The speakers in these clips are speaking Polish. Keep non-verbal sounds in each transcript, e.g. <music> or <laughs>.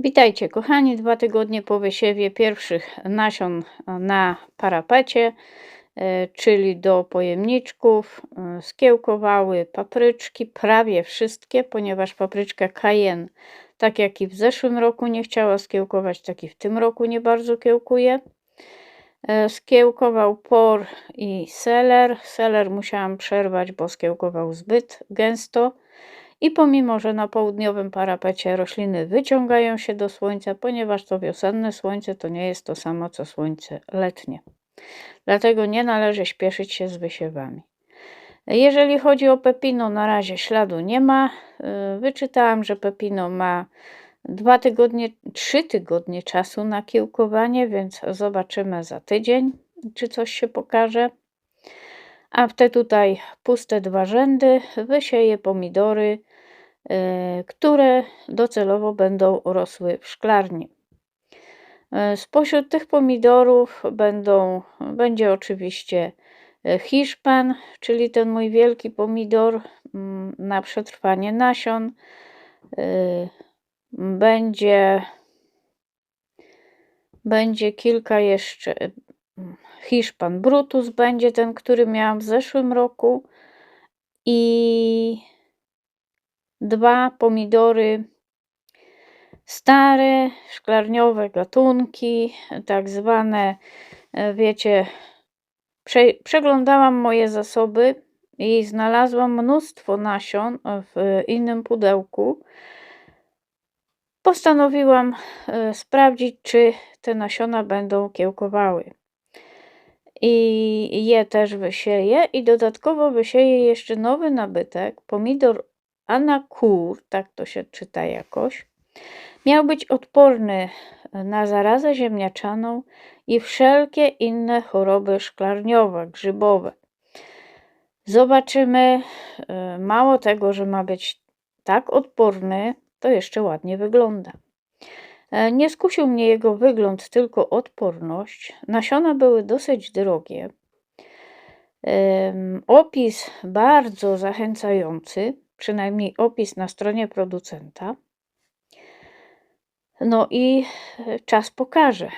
Witajcie kochani, dwa tygodnie po wysiewie pierwszych nasion na parapecie, e, czyli do pojemniczków, e, skiełkowały papryczki, prawie wszystkie, ponieważ papryczka cayenne, tak jak i w zeszłym roku nie chciała skiełkować, tak i w tym roku nie bardzo kiełkuje. E, Skiełkował por i seler. Seler musiałam przerwać, bo skiełkował zbyt gęsto. I pomimo, że na południowym parapecie rośliny wyciągają się do słońca, ponieważ to wiosenne słońce to nie jest to samo co słońce letnie. Dlatego nie należy śpieszyć się z wysiewami. Jeżeli chodzi o pepino, na razie śladu nie ma. Yy, Wyczytałam, że pepino ma dwa tygodnie, trzy tygodnie czasu na kiełkowanie, więc zobaczymy za tydzień, czy coś się pokaże. A w te tutaj puste dwa rzędy wysieję pomidory, które docelowo będą rosły w szklarni. Yy, Spośród tych pomidorów będą, będzie oczywiście yy, Hiszpan, czyli ten mój wielki pomidor mm, na przetrwanie nasion. Będzie, będzie kilka jeszcze. Hiszpan Brutus będzie ten, który miałam w zeszłym roku. I dwa pomidory stare, szklarniowe gatunki, tak zwane, e, wiecie, prze, przeglądałam moje zasoby i znalazłam mnóstwo nasion w innym pudełku. Postanowiłam e, sprawdzić, czy te nasiona będą kiełkowały. I je też wysieję i dodatkowo wysieję jeszcze nowy nabytek, pomidor Anakur, tak to się czyta jakoś. Miał być odporny na zarazę ziemniaczaną i wszelkie inne choroby szklarniowe, grzybowe. Zobaczymy. e, Mało tego, że ma być tak odporny, to jeszcze ładnie wygląda. E, Nie skusił mnie jego wygląd, tylko odporność. Nasiona były dosyć drogie. Opis bardzo zachęcający, przynajmniej opis na stronie producenta. No i e, czas pokaże.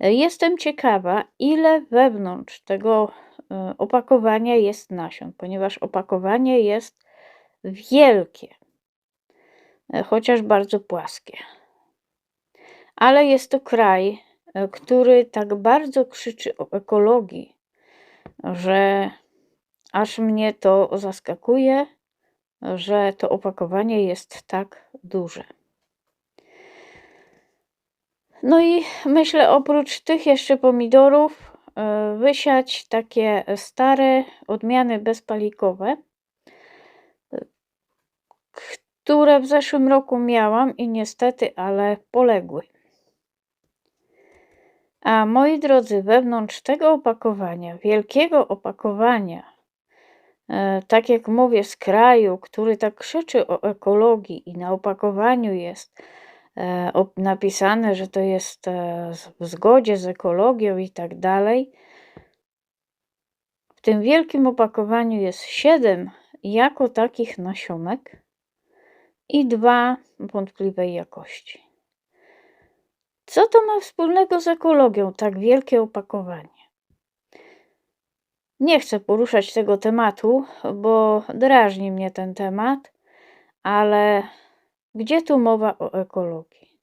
E, Jestem ciekawa, ile wewnątrz tego e, opakowania jest nasion, ponieważ opakowanie jest wielkie, chociaż bardzo płaskie. Ale jest to kraj, który tak bardzo krzyczy o ekologii, że aż mnie to zaskakuje, że to opakowanie jest tak duże. No i myślę, oprócz tych jeszcze pomidorów, e, wysiać takie stare odmiany bezpalikowe, które w zeszłym roku miałam i niestety, ale poległy. A moi drodzy, wewnątrz tego opakowania, wielkiego opakowania, tak jak mówię, z kraju, który tak krzyczy o ekologii i na opakowaniu jest e, napisane, że to jest e, w zgodzie z ekologią i tak dalej. W tym wielkim opakowaniu jest siedem jako takich nasionek i dwa wątpliwej jakości. Co to ma wspólnego z ekologią, tak wielkie opakowanie? Nie chcę poruszać tego tematu, bo drażni mnie ten temat, ale gdzie tu mowa o ekologii?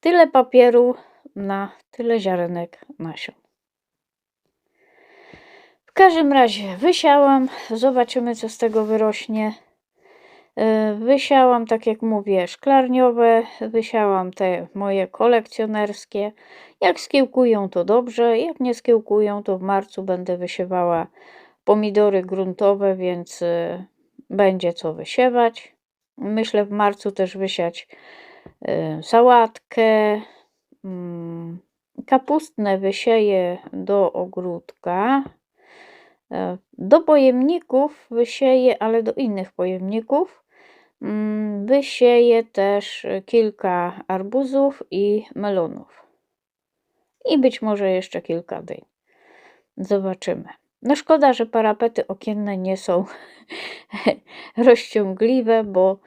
Tyle papieru na tyle ziarenek nasion. W każdym razie wysiałam, zobaczymy co z tego wyrośnie. E, Wysiałam, tak jak mówię, szklarniowe, wysiałam te moje kolekcjonerskie. Jak skiełkują, to dobrze, jak nie skiełkują, to w marcu będę wysiewała pomidory gruntowe, więc e, będzie co wysiewać. Myślę w marcu też wysiać e, sałatkę, mm, kapustne wysieję do ogródka. Do pojemników wysieję, ale do innych pojemników. Mm, Wysieję też kilka arbuzów i melonów. I być może jeszcze kilka dyń. Zobaczymy. No szkoda, że parapety okienne nie są <laughs> rozciągliwe, bo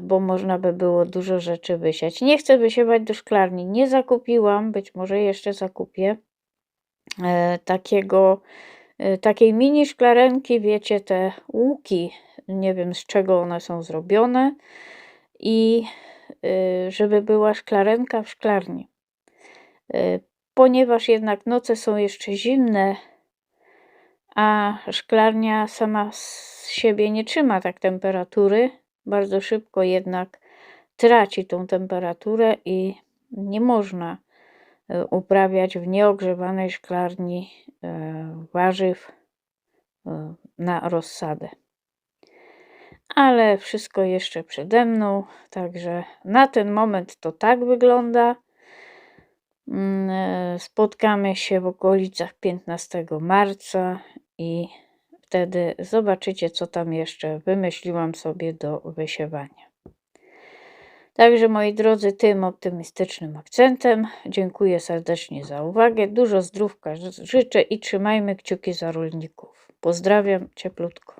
bo można by było dużo rzeczy wysiać. Nie chcę wysiewać do szklarni. Nie zakupiłam, być może jeszcze zakupię e, takiego, e, takiej mini szklarenki, wiecie, te łuki, nie wiem z czego one są zrobione i y, żeby była szklarenka w szklarni. Y, Ponieważ jednak noce są jeszcze zimne, a szklarnia sama z siebie nie trzyma tak temperatury, bardzo szybko jednak traci tą temperaturę i nie można y, uprawiać w nieogrzewanej szklarni warzyw na rozsadę. Ale wszystko jeszcze przede mną, także na ten moment to tak wygląda. Mm, e, Spotkamy się w okolicach 15 marca i wtedy zobaczycie, co tam jeszcze wymyśliłam sobie do wysiewania. Także moi drodzy, tym optymistycznym akcentem dziękuję serdecznie za uwagę. Dużo zdrówka życzę i trzymajmy kciuki za rolników. Pozdrawiam cieplutko.